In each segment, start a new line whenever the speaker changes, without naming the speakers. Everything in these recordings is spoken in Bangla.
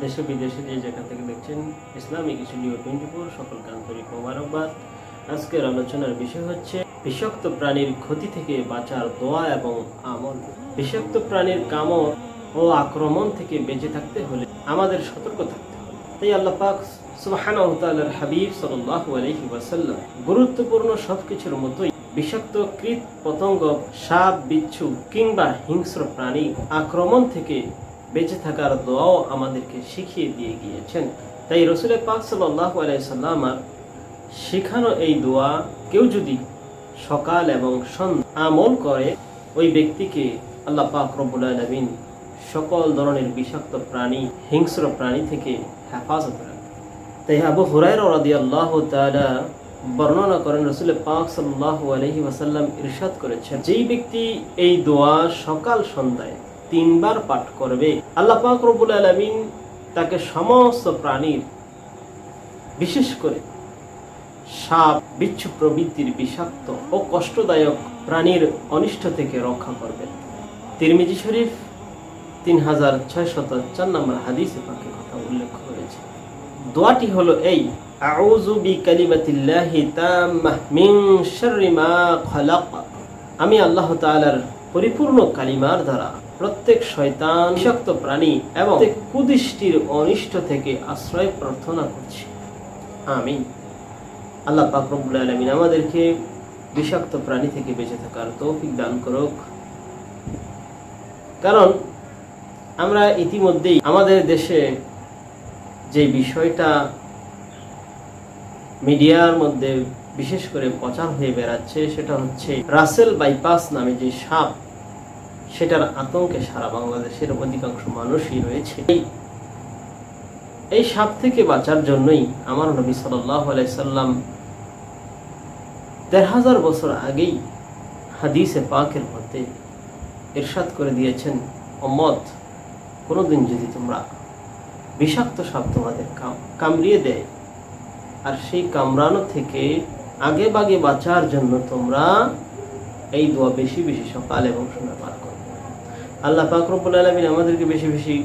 দেশে বিদেশে যে যেখান থেকে দেখছেন ইসলামিক সকলকে আন্তরিক মোবারকবাদ। আজকের আলোচনার বিষয় হচ্ছে, বিষাক্ত প্রাণীর ক্ষতি থেকে বাঁচার দোয়া এবং আমল। বিষাক্ত প্রাণীর কামড় ও আক্রমণ থেকে বেঁচে থাকতে হলে আমাদের সতর্ক থাকতে হবে। তাই আল্লাহ পাক সুবহানাহু ওয়া হাবিব আলাইহি ওয়াসাল্লাম। গুরুত্বপূর্ণ মতোই বিষাক্ত কীট পতঙ্গ, সাপ, বিচ্ছু কিংবা হিংস্র প্রাণী আক্রমণ থেকে বেঁচে থাকার দোয়াও আমাদেরকে শিখিয়ে দিয়ে গিয়েছেন। তাই রসুলের পাক সাল্লামার শেখানো এই দোয়া কেউ যদি সকাল এবং সন্ধ্যা আমল করে, ওই ব্যক্তিকে আল্লাহ পাক রব্বুল সকল ধরনের বিষাক্ত প্রাণী, হিংস্র প্রাণী থেকে হেফাজত রাখে তাই আবু হুরায়রা রাদিয়াল্লাহু তাআলা বর্ণনা করেন, রসুল পাক সাল্লাল্লাহু আলাইহি ওয়াসাল্লাম ইরশাদ করেছেন, যেই ব্যক্তি এই দোয়া সকাল সন্ধ্যায় তিনবার পাঠ করবে, আল্লাহ পাক রব্বুল আলামিন তাকে সমস্ত প্রাণীর, বিশেষ করে সাপ, বিচ্ছু প্রবৃত্তির বিষাক্ত ও কষ্টদায়ক প্রাণীর অনিষ্ট থেকে রক্ষা করবেন তিরমিজি শরীফ তিন হাজার ছয় শত চার নম্বর হাদিসে পাকে কথা উল্লেখ দোয়াটি হলো এই, আউযু বিকালিমাতিল্লাহি তাম্মাহ মিন শাররি মা খালাক। আমি আল্লাহ তাআলার পরিপূর্ণ কালিমার দ্বারা প্রত্যেক শয়তান প্রাণী এবং কুদৃষ্টির অনিষ্ট থেকে আশ্রয় প্রার্থনা করছি। আল্লাহ আমাদেরকে বিষাক্ত প্রাণী থেকে বেঁচে থাকার তৌফিক দান করুক। কারণ আমরা ইতিমধ্যেই আমাদের দেশে যে বিষয়টা মিডিয়ার মধ্যে বিশেষ করে প্রচার হয়ে বেড়াচ্ছে, সেটা হচ্ছে রাসেল বাইপাস নামে যে সাপ, সেটার আতঙ্কে সারা বাংলাদেশের অধিকাংশ মানুষই রয়েছে। এই- সাপ থেকে বাঁচার জন্যই আমার নবী সাল্লাম দেড় হাজার বছর আগেই হাদিসে পাকের মধ্যে ইরশাদ করে দিয়েছেন, অমত, কোনোদিন যদি তোমরা বিষাক্ত সাপ তোমাদের কামড়িয়ে দেয়। আর সেই কামড়ানো থেকে আগে বাগে বাঁচার জন্য তোমরা এই দোয়া বেশি বেশি সকাল এবং সন্ধ্যা পার করো। আল্লাহ পাক আলমিন আমাদেরকে বেশি বেশি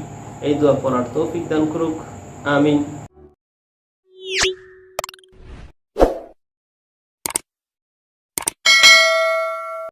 এই দোয়া পড়ার তৌফিক দান করুক। আমিন।